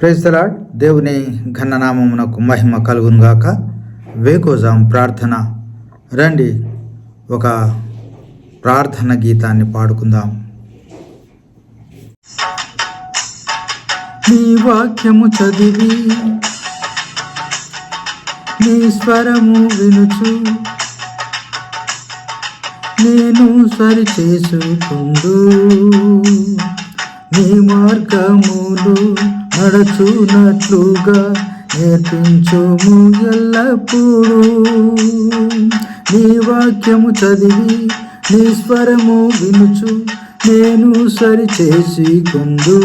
Praise the Lord దేవుని ఘననామమునకు మహిమ కలుగునుగాక వేకోజాం ప్రార్థన. రండి ఒక ప్రార్థన గీతాన్ని పాడుకుందాం. నీ వాక్యము చదివి నీ స్వరము వినుచు నేను సరి చేసుకుందు నీ మార్గములు నడచునట్లుగా నేర్పించుము ఎల్లప్పుడూ. నీ వాక్యము చదివి నీ స్వరము వినుచు నేను సరి కొందు.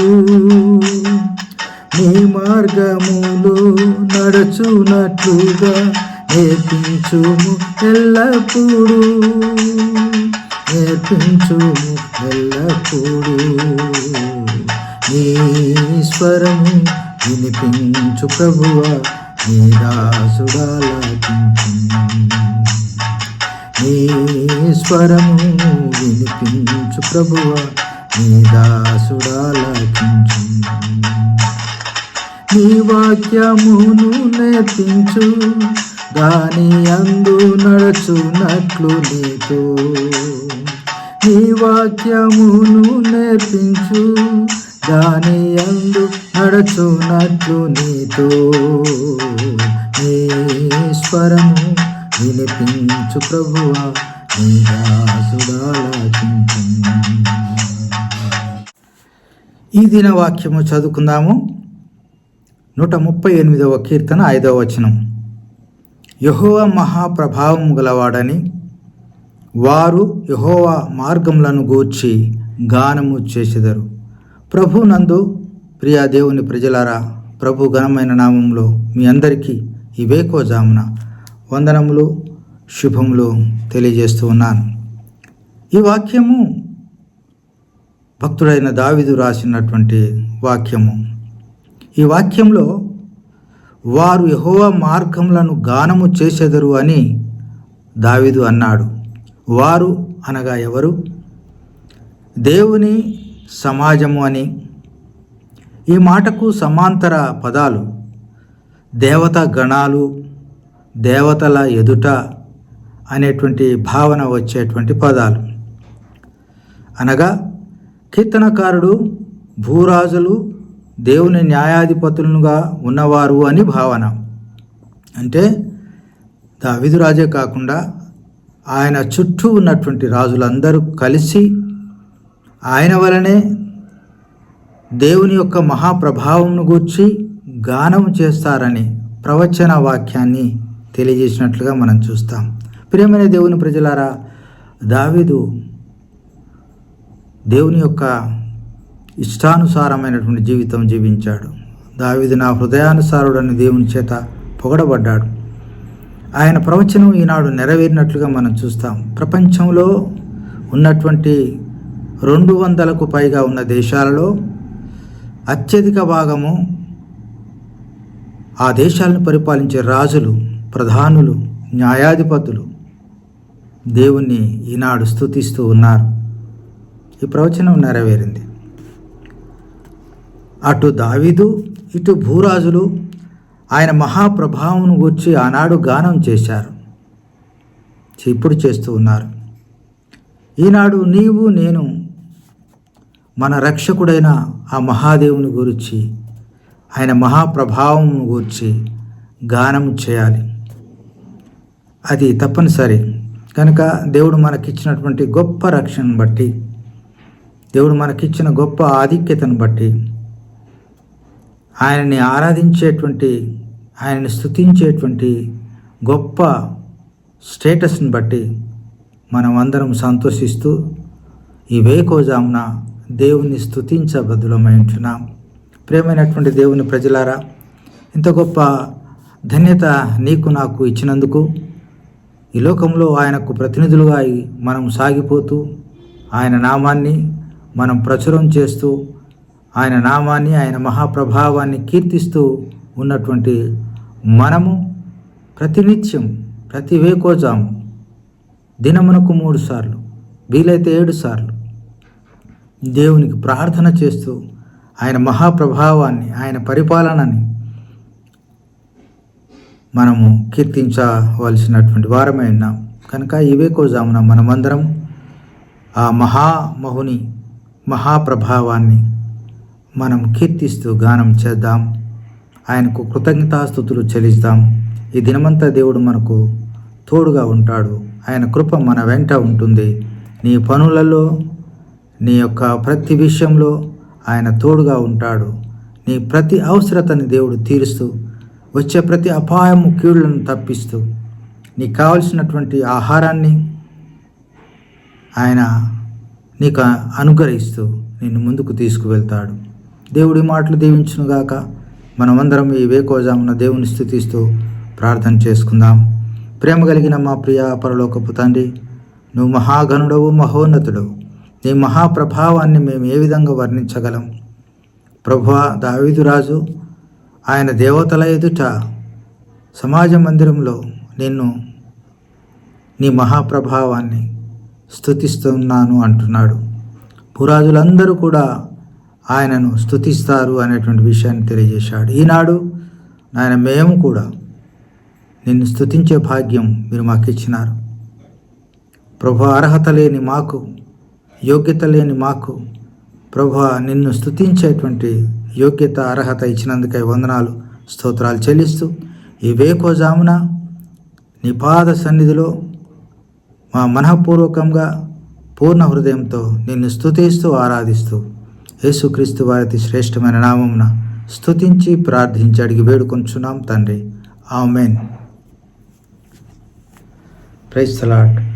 నీ మార్గములో నడచునట్లుగా నేర్పించుము ఎల్లప్పుడూ. నేర్పించుము ఎల్లప్పుడూ. నీ స్వరము వినిపించు ప్రభువ నీ దాసుడాలకించు నీ స్వరము వినిపించు ప్రభువ నీ దాసుడాలకించు నీ వాక్యమును నేర్పించు దాని అందు నడుచునట్లు నీతో. నీ వాక్యమును నేర్పించు దాని అందు నడుచునట్లు నీతో. నీ స్వరము వినిపించు ప్రభువా నీ దాసుడాలకించు ఈ దిన వాక్యము చదువుకుందాము. నూట ముప్పై ఎనిమిదవ కీర్తన ఐదవ వచనం. యహోవ మహాప్రభావం గలవాడని వారు యహోవ మార్గములను గూర్చి గానము చేసెదరు. ప్రభు నందు ప్రియా దేవుని ప్రజలారా ప్రభు ఘనమైన నామంలో మీ అందరికీ ఈ వేకోజామున వందనములు శుభములు తెలియజేస్తూ ఉన్నాను. ఈ వాక్యము భక్తుడైన దావిదు రాసినటువంటి వాక్యము. ఈ వాక్యంలో వారు యహోవ మార్గములను గానము చేసెదరు అని దావిదు అన్నాడు. వారు అనగా ఎవరు? దేవుని సమాజము అని. ఈ మాటకు సమాంతర పదాలు దేవత గణాలు దేవతల ఎదుట అనేటువంటి భావన వచ్చేటువంటి పదాలు. అనగా కీర్తనకారుడు భూరాజులు దేవుని న్యాయాధిపతులుగా ఉన్నవారు అని భావన. అంటే దావిదురాజే కాకుండా ఆయన చుట్టూ ఉన్నటువంటి రాజులందరూ కలిసి ఆయన వలనే దేవుని యొక్క మహాప్రభావంను గూర్చి గానం చేస్తారని ప్రవచన వాక్యాన్ని తెలియజేసినట్లుగా మనం చూస్తాం. ప్రియమైన దేవుని ప్రజలారా దావిదు దేవుని యొక్క ఇష్టానుసారమైనటువంటి జీవితం జీవించాడు. దావిదు నా హృదయానుసారుడని దేవుని చేత పొగడబడ్డాడు. ఆయన ప్రవచనం ఈనాడు నెరవేరినట్లుగా మనం చూస్తాం. ప్రపంచంలో ఉన్నటువంటి రెండు వందలకు పైగా ఉన్న దేశాలలో అత్యధిక భాగము ఆ దేశాలను పరిపాలించే రాజులు ప్రధానులు న్యాయాధిపతులు దేవుణ్ణి ఈనాడు స్థుతిస్తూ ఉన్నారు. ఈ ప్రవచనం నెరవేరింది. అటు దావీదు ఇటు భూరాజులు ఆయన మహాప్రభావం గూర్చి ఆనాడు గానం చేశారు. ఇప్పుడు చేస్తూ ఉన్నారు. ఈనాడు నీవు నేను మన రక్షకుడైన ఆ మహాదేవుని గురించి ఆయన మహాప్రభావం గురించి గానం చేయాలి. అది తప్పనిసరి. కనుక దేవుడు మనకిచ్చినటువంటి గొప్ప రక్షణను బట్టి దేవుడు మనకిచ్చిన గొప్ప ఆధిక్యతను బట్టి ఆయనని ఆరాధించేటువంటి ఆయనని స్థుతించేటువంటి గొప్ప స్టేటస్ని బట్టి మనం అందరం సంతోషిస్తూ ఈ వేకోజామున దేవుని స్థుతించబద్దులమైంటున్నాం ప్రేమైనటువంటి దేవుని ప్రజలారా ఇంత గొప్ప ధన్యత నీకు నాకు ఇచ్చినందుకు ఈ లోకంలో ఆయనకు ప్రతినిధులుగా మనం సాగిపోతూ ఆయన నామాన్ని మనం ప్రచురం చేస్తూ ఆయన నామాన్ని ఆయన మహాప్రభావాన్ని కీర్తిస్తూ ఉన్నటువంటి మనము ప్రతినిత్యం ప్రతి వేకోజాము దినమునకు మూడు సార్లు వీలైతే ఏడు సార్లు దేవునికి ప్రార్థన చేస్తూ ఆయన మహాప్రభావాన్ని ఆయన పరిపాలనని మనము కీర్తించవలసినటువంటి వారమే ఉన్నాం. కనుక ఇవే కోజామున మనమందరం ఆ మహామహుని మహాప్రభావాన్ని మనం కీర్తిస్తూ గానం చేద్దాం. ఆయనకు కృతజ్ఞతాస్థుతులు చెల్లిస్తాం. ఈ దినమంతా దేవుడు మనకు తోడుగా ఉంటాడు. ఆయన కృప మన వెంట ఉంటుంది. నీ పనులలో నీ యొక్క ప్రతి విషయంలో ఆయన తోడుగా ఉంటాడు. నీ ప్రతి అవసరతని దేవుడు తీరుస్తూ వచ్చే ప్రతి అపాయము కీడులను తప్పిస్తూ నీకు కావలసినటువంటి ఆహారాన్ని ఆయన నీకు అనుగ్రహిస్తూ నిన్ను ముందుకు తీసుకువెళ్తాడు. దేవుడి మాటలు దీవించునుగాక మనమందరం ఈ వేకోజామున దేవుని స్థుతిస్తూ ప్రార్థన చేసుకుందాం. ప్రేమ కలిగిన మా ప్రియ పరలోకపు తండ్రి నువ్వు మహాగణుడవు మహోన్నతుడవు. నీ మహాప్రభావాన్ని మేము ఏ విధంగా వర్ణించగలం? ప్రభు దావీదురాజు ఆయన దేవతల ఎదుట సమాజ మందిరంలో నిన్ను నీ మహాప్రభావాన్ని స్థుతిస్తున్నాను అంటున్నాడు. పురాజులందరూ కూడా ఆయనను స్థుతిస్తారు అనేటువంటి విషయాన్ని తెలియజేశాడు. ఈనాడు ఆయన మేము కూడా నిన్ను స్థుతించే భాగ్యం మీరు మాకు ఇచ్చినారు. ప్రభు అర్హత లేని మాకు యోగ్యత లేని మాకు ప్రభు నిన్ను స్థుతించేటువంటి యోగ్యత అర్హత ఇచ్చినందుకై వందనాలు స్తోత్రాలు చెల్లిస్తూ ఈ వేకోజామున నీ పాద సన్నిధిలో మా మనఃపూర్వకంగా పూర్ణ హృదయంతో నిన్ను స్థుతిస్తూ ఆరాధిస్తూ యేసుక్రీస్తు వారి శ్రేష్టమైన నామమున స్థుతించి ప్రార్థించి అడిగి వేడుకొంచున్నాం తండ్రి. ఆమెన్. Price lot